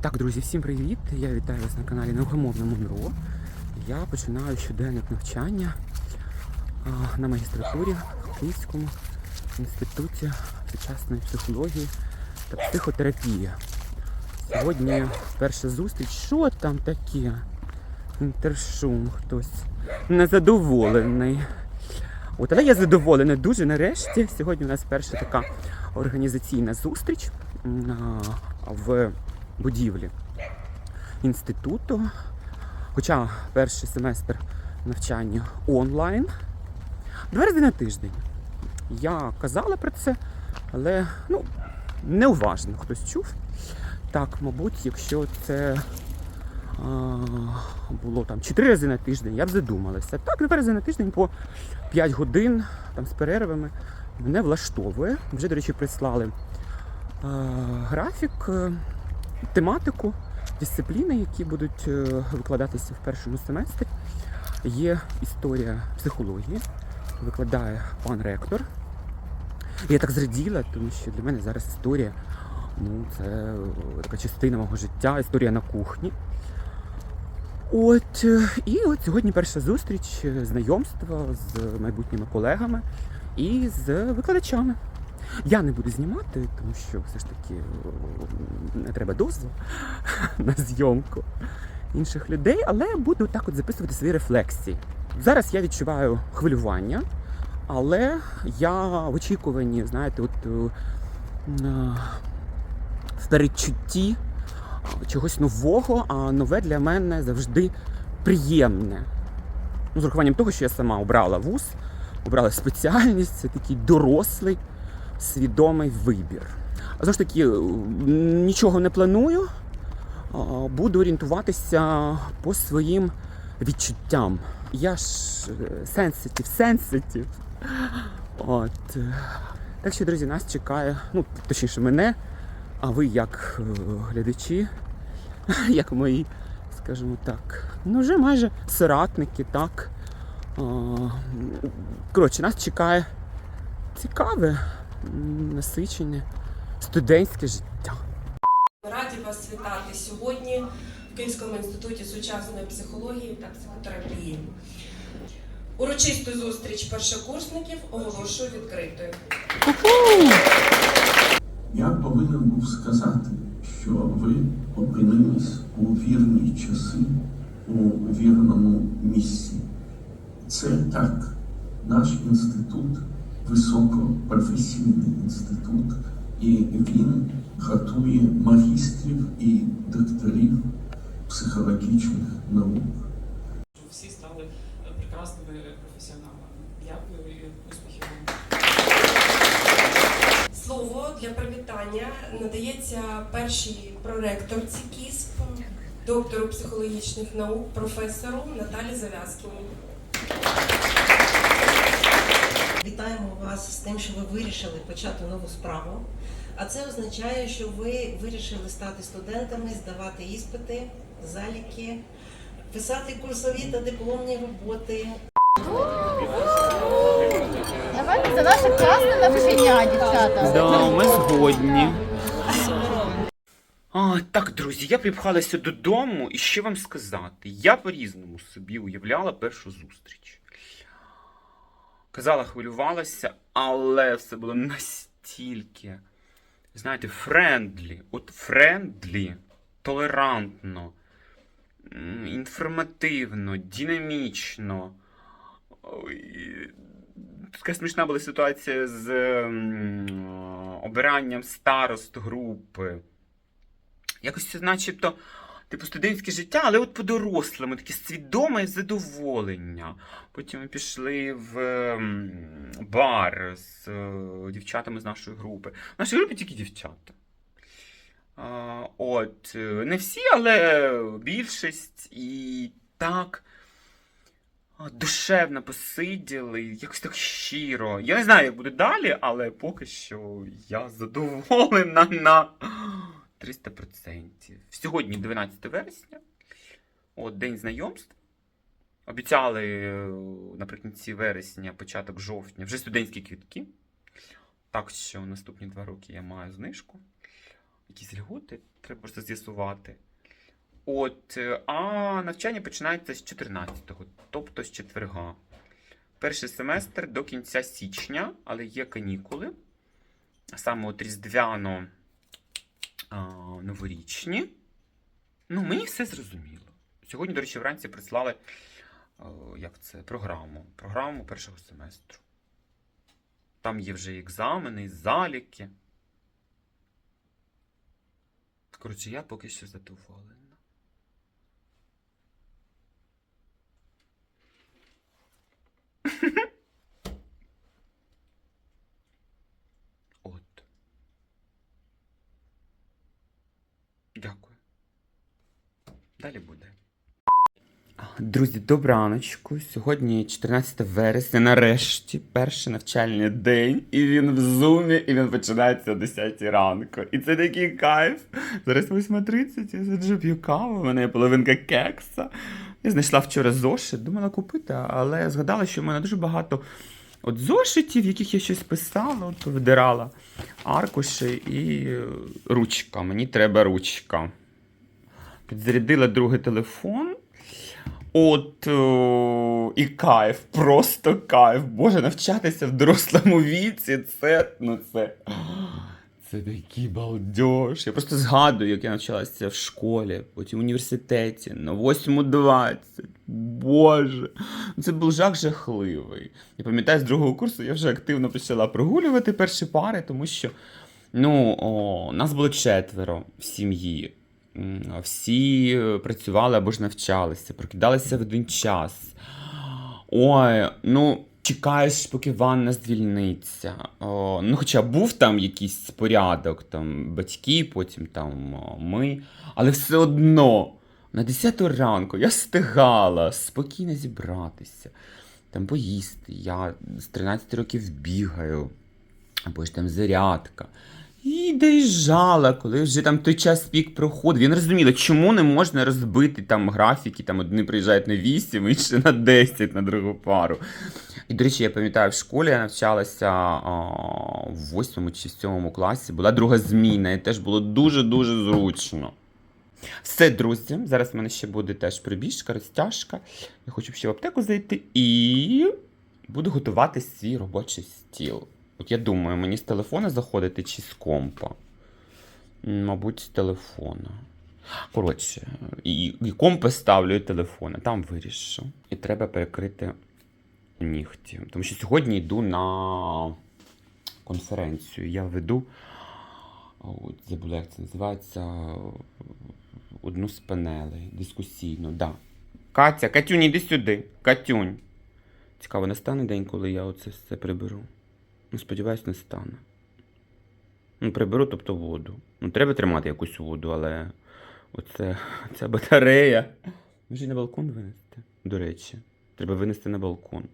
Так, друзі, всім привіт! Я вітаю вас на каналі Невгамовне Монро. Я починаю щоденник навчання на магістратурі в Київському інституті сучасної психології та психотерапії. Сьогодні перша зустріч. Що там таке? Інтершум хтось незадоволений. От, але я задоволений дуже нарешті. Сьогодні у нас перша така організаційна зустріч в будівлі інституту. Хоча перший семестр навчання онлайн. Два рази на тиждень. Я казала про це, але ну, неуважно хтось чув. Так, мабуть, якщо це а, було там 4 рази на тиждень, я б задумалася. Так, два рази на тиждень по 5 годин там, з перервами мене влаштовує. Вже, до речі, прислали а, графік, е, тематику, дисципліни, які будуть е, викладатися в першому семестрі. Є історія психології, викладає пан ректор. Я так зраділа, тому що для мене зараз історія ну, це е, така частина мого життя, історія на кухні. От, е, і от сьогодні перша зустріч, знайомство з майбутніми колегами і з викладачами. Я не буду знімати, тому що все ж таки е, не треба дозволу на зйомку інших людей, але буду так от записувати свої рефлексії. Зараз я відчуваю хвилювання, але я в очікуванні, знаєте, от е, е, в передчутті чогось нового, а нове для мене завжди приємне. Ну, з урахуванням того, що я сама обрала вуз, обрала спеціальність, це такий дорослий, свідомий вибір. Знову ж таки, нічого не планую, буду орієнтуватися по своїм відчуттям. Я ж сенситив, сенситив. От. Так що, друзі, нас чекає, ну, точніше, мене, а ви як е, глядачі, як мої, скажімо так, ну вже майже соратники, так. Коротше, нас чекає цікаве, насичене студентське життя. Раді вас вітати сьогодні в Київському інституті сучасної психології та психотерапії. Урочисту зустріч першокурсників оголошую відкритою. Я повинен був сказати, що ви опинились у вірні часи, у вірному місці. Це так. Наш інститут високопрофесійний інститут, і він готує магістрів і докторів психологічних наук. щоб всі стали е, прекрасними професіоналами. Дякую і успіхів. Слово для привітання надається першій проректорці КІСП, доктору психологічних наук, професору Наталі Завязкіній. Вас з тим, що ви вирішили почати нову справу. А це означає, що ви вирішили стати студентами, здавати іспити, заліки, писати курсові та дипломні роботи. Давайте за наше класне навчання, дівчата. Да, ми згодні. А, так, друзі, я припхалася додому, і що вам сказати? Я по-різному собі уявляла першу зустріч. Казала, хвилювалася, але все було настільки, знаєте, френдлі. От френдлі, толерантно, інформативно, динамічно. Така смішна була ситуація з обиранням старост групи. Якось це начебто, типу, студентське життя, але от по-дорослому, таке свідоме задоволення. Потім ми пішли в бар з е, дівчатами з нашої групи. В нашій групі тільки дівчата. От, е, не всі, але більшість. І так душевно посиділи, якось так щиро. Я не знаю, як буде далі, але поки що я задоволена на 300%. Сьогодні 12 вересня, от день знайомств. Обіцяли е, наприкінці вересня, початок жовтня, вже студентські квітки. Так що наступні два роки я маю знижку. якісь льготи, треба просто з'ясувати. От, е, а навчання починається з 14-го, тобто з четверга. Перший семестр до кінця січня, але є канікули. Саме от різдвяно а, новорічні. Ну, мені все зрозуміло. Сьогодні, до речі, вранці прислали о, як це, програму. Програму першого семестру. Там є вже екзамени, заліки. Коротше, я поки що задоволена. От. Дякую. Далі буде. Друзі, добраночку. Сьогодні 14 вересня, нарешті, перший навчальний день, і він в зумі, і він починається о 10 ранку. І це такий кайф. Зараз 8.30, я сиджу п'ю каву, у мене є половинка кекса. Я знайшла вчора зошит, думала купити, але згадала, що в мене дуже багато от зошитів, в яких я щось писала, от видирала аркуші і е, ручка. Мені треба ручка. Підзарядила другий телефон. От о, і кайф, просто кайф. Боже, навчатися в дорослому віці, це, ну це. Це такий балдеж. Я просто згадую, як я навчалася в школі, потім в університеті на 8.20. Боже, ну це був жах жахливий. Я пам'ятаю, з другого курсу я вже активно почала прогулювати перші пари, тому що ну, о, нас було четверо в сім'ї. Всі працювали або ж навчалися, прокидалися в один час. Ой, ну, чекаєш, поки ванна звільниться. О, ну, хоча був там якийсь порядок, там батьки, потім там ми. Але все одно на 10 ранку я встигала спокійно зібратися, там поїсти. Я з 13 років бігаю, або ж там зарядка. І доїжджала, коли вже там той час пік проходив. Не розуміла, чому не можна розбити там графіки, там одні приїжджають на 8, інші на 10 на другу пару. І, до речі, я пам'ятаю, в школі я навчалася а, в 8 чи 7 класі, була друга зміна, і теж було дуже-дуже зручно. Все, друзі, зараз в мене ще буде теж прибіжка, розтяжка. Я хочу ще в аптеку зайти і буду готувати свій робочий стіл. От я думаю, мені з телефона заходити чи з компа? Мабуть, з телефона. Коротше, і, і компи ставлю, і телефон, а там вирішу. І треба перекрити нігті. Тому що сьогодні йду на конференцію. Я веду, от, забула, як це називається, одну з панелей, дискусійну. Да. Катя, Катюнь, іди сюди. Катюнь. Цікаво, настане день, коли я оце все приберу. Ну, сподіваюсь, не стане. Ну, приберу, тобто воду. Ну, треба тримати якусь воду, але оце, ця батарея. Може на балкон винести? До речі, треба винести на балкон.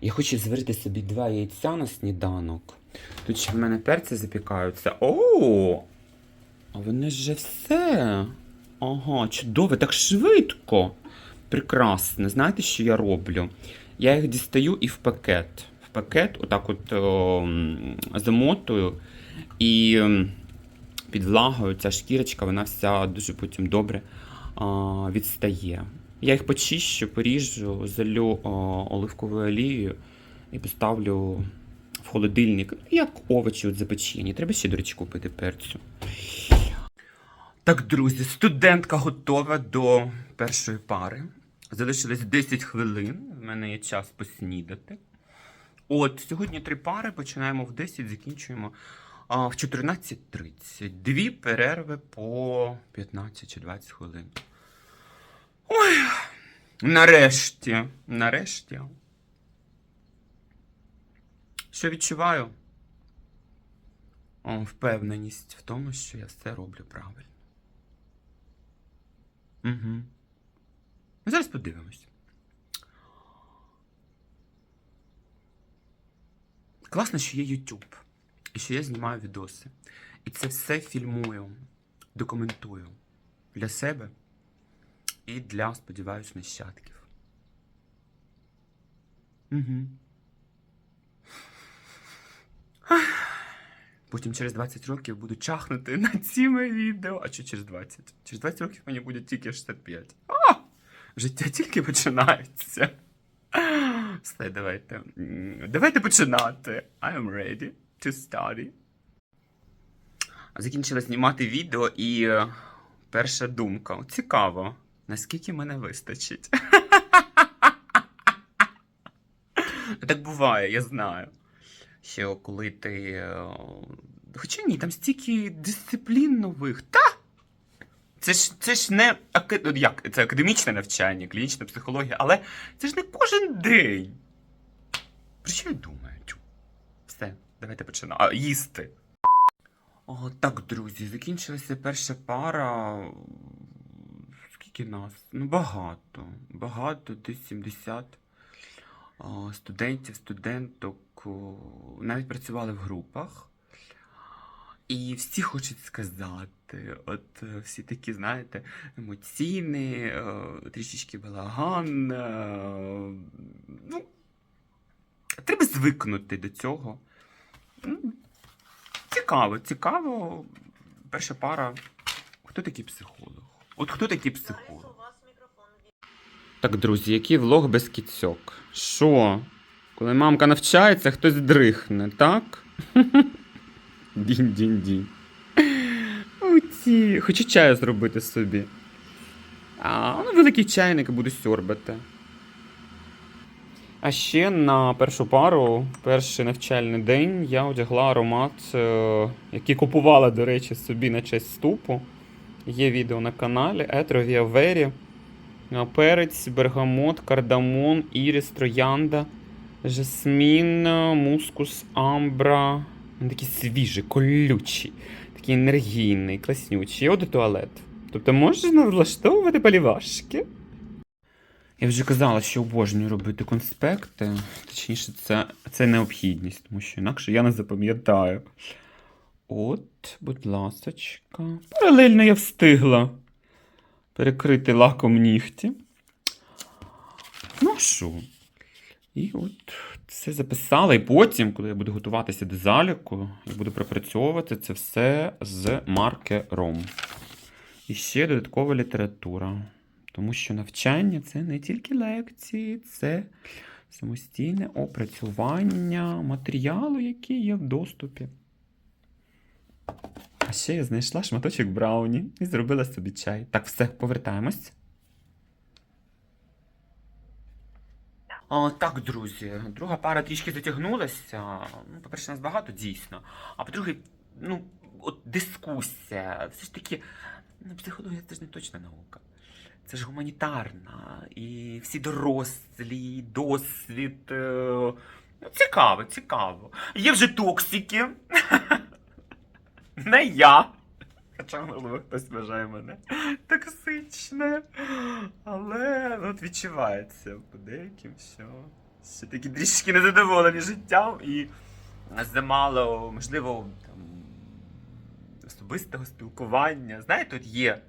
Я хочу зварити собі два яйця на сніданок. Тут ще в мене перці запікаються. О! А вони вже все. Ага, чудово, так швидко. Прекрасно. Знаєте, що я роблю? Я їх дістаю і в пакет. Пакет, отак от о, замотую. І під влагою ця шкірочка, вона вся дуже потім добре а, відстає. Я їх почищу, поріжу, залю а, оливковою олією і поставлю в холодильник, ну, як овочі от запечені. Треба ще, до речі, купити перцю. Так, друзі, студентка готова до першої пари. Залишилось 10 хвилин. В мене є час поснідати. От, сьогодні три пари, починаємо в 10, закінчуємо а, в 14.30. Дві перерви по 15 чи 20 хвилин. Ой, нарешті, нарешті. Що відчуваю? О, впевненість в тому, що я все роблю правильно. Угу. Зараз подивимось. Класно, що є YouTube. І що я знімаю відоси. І це все фільмую, документую для себе і для, сподіваюсь, нащадків. Угу. потім через 20 років буду чахнути на ці мої відео. А що через 20? Через 20 років мені буде тільки 65. А! Життя тільки починається. Все, давайте. Давайте починати. I am ready to study. Закінчила знімати відео і е, перша думка. Цікаво, наскільки мене вистачить. Так буває, я знаю. Що коли ти. е, Хоча ні, там стільки дисциплін нових. Та! Це ж, це ж не як, це академічне навчання, клінічна психологія, але це ж не кожен день. Про що я думаю? Все, давайте починаємо. А, їсти. О, так, друзі, закінчилася перша пара. Скільки нас? Ну, багато. Багато, десь 70 о, студентів, студенток. Навіть працювали в групах. І всі хочуть сказати, от е, всі такі, знаєте, емоційні, е, трішечки балаган. е, Ну, треба звикнути до цього. Цікаво, цікаво. Перша пара. Хто такий психолог? От хто такий психолог? Так, друзі, який влог без кіцьок? Що? Коли мамка навчається, хтось дрихне, так? Дінь-дінь-дінь. Оці. Хочу чаю зробити собі. А, ну, великий чайник буду сьорбати. А ще на першу пару, перший навчальний день, я одягла аромат, е, який купувала, до речі, собі на честь вступу. Є відео на каналі Етровія Вері. Е, Перець, бергамот, кардамон, ірис, троянда, жасмін, мускус, амбра. Він такий свіжий, колючий, такий енергійний, класнючий. І от і туалет. Тобто можна влаштовувати полівашки. Я вже казала, що обожнюю робити конспекти. Точніше, це, це необхідність, тому що інакше я не запам'ятаю. От, будь ласочка. Паралельно я встигла перекрити лаком нігті. Ну що? І от це записала. І потім, коли я буду готуватися до заліку, я буду пропрацьовувати це все з маркером. І ще додаткова література. Тому що навчання це не тільки лекції, це самостійне опрацювання матеріалу, який є в доступі. А ще я знайшла шматочок брауні і зробила собі чай. Так, все, повертаємось. О, так, друзі, друга пара трішки затягнулася. Ну, по-перше, нас багато дійсно. А по-друге, ну, от дискусія. Все ж таки, ну, психологія це ж не точна наука. Це ж гуманітарна. І всі дорослі, досвід. е, Ну, цікаво, цікаво. Є вже токсики. Не я. Хоча, можливо, хтось вважає мене токсичне. Але ну, от відчувається по деяким, що ще такі трішки незадоволені життям і замало, можливо, там, особистого спілкування. Знаєте, тут є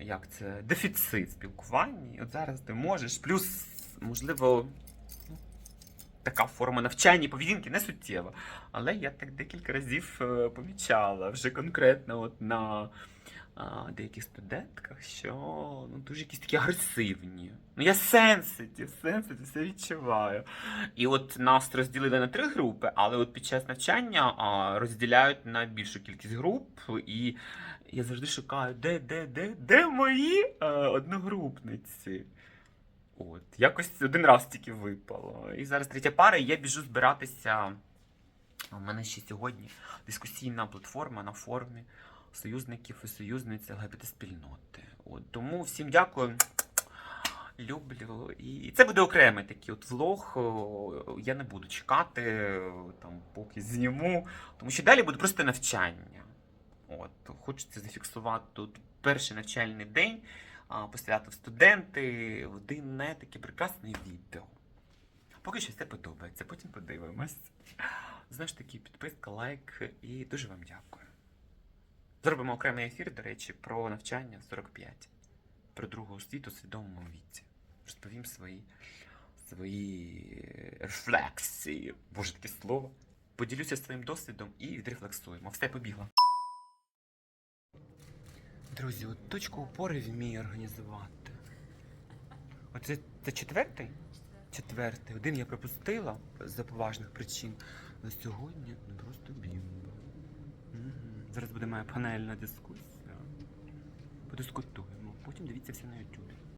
як це, дефіцит спілкування. От зараз ти можеш, плюс, можливо, така форма навчання поведінки не суттєва. Але я так декілька разів е, помічала вже конкретно от на а, деяких студентках, що ну, дуже якісь такі агресивні. Ну, я сенситів, сенситив, все відчуваю. І от нас розділили на три групи, але от під час навчання а, розділяють на більшу кількість груп, і я завжди шукаю, де, де, де, де мої е, одногрупниці. От, якось один раз тільки випало. І зараз третя пара, і я біжу збиратися. У мене ще сьогодні дискусійна платформа на форумі союзників і союзниць ЛГБТ спільноти. От, тому всім дякую. Люблю. І це буде окремий такий от влог. Я не буду чекати, там, поки зніму, тому що далі буде просто навчання. От, хочеться зафіксувати тут перший навчальний день, а, посвятив студенти, один не таке прекрасне відео. Поки що все подобається, потім подивимось. Знову ж таки, підписка, лайк і дуже вам дякую. Зробимо окремий ефір, до речі, про навчання в 45, про другу освіту свідомому віці. Розповім свої, свої рефлексії, боже таке слово, поділюся своїм досвідом і відрефлексуємо. Все побігла. Друзі, от точку опори вмію організувати. Оце це четвертий? Четвертий. Один я пропустила з-за поважних причин. Але сьогодні ну, просто бімба. Угу. Зараз буде моя панельна дискусія. Подискутуємо. Потім дивіться все на YouTube.